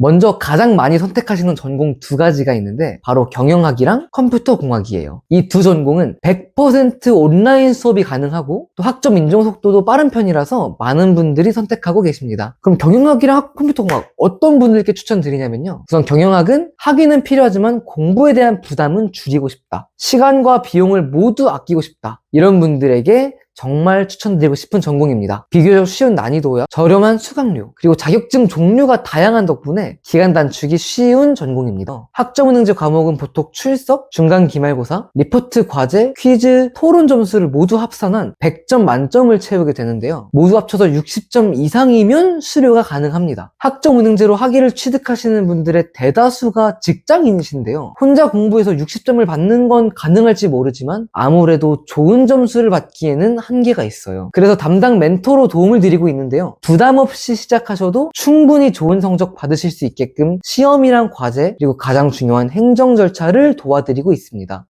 먼저 가장 많이 선택하시는 전공 두 가지가 있는데 바로 경영학이랑 컴퓨터 공학이에요. 이 두 전공은 100% 온라인 수업이 가능하고 또 학점 인정 속도도 빠른 편이라서 많은 분들이 선택하고 계십니다. 그럼 경영학이랑 학- 컴퓨터 공학 어떤 분들께 추천드리냐면요. 우선 경영학은 학위는 필요하지만 공부에 대한 부담은 줄이고 싶다. 시간과 비용을 모두 아끼고 싶다. 이런 분들에게 정말 추천드리고 싶은 전공입니다. 비교적 쉬운 난이도와 저렴한 수강료, 그리고 자격증 종류가 다양한 덕분에 기간 단축이 쉬운 전공입니다. 학점은행제 과목은 보통 출석, 중간 기말고사, 리포트 과제, 퀴즈, 토론 점수를 모두 합산한 100점 만점을 채우게 되는데요. 모두 합쳐서 60점 이상이면 수료가 가능합니다. 학점은행제로 학위를 취득하시는 분들의 대다수가 직장인이신데요. 혼자 공부해서 60점을 받는 건 가능할지 모르지만 아무래도 좋은 점수를 받기에는 한계가 있어요. 그래서 담당 멘토로 도움을 드리고 있는데요. 부담 없이 시작하셔도 충분히 좋은 성적 받으실 수 있게끔 시험이랑 과제 그리고 가장 중요한 행정 절차를 도와드리고 있습니다.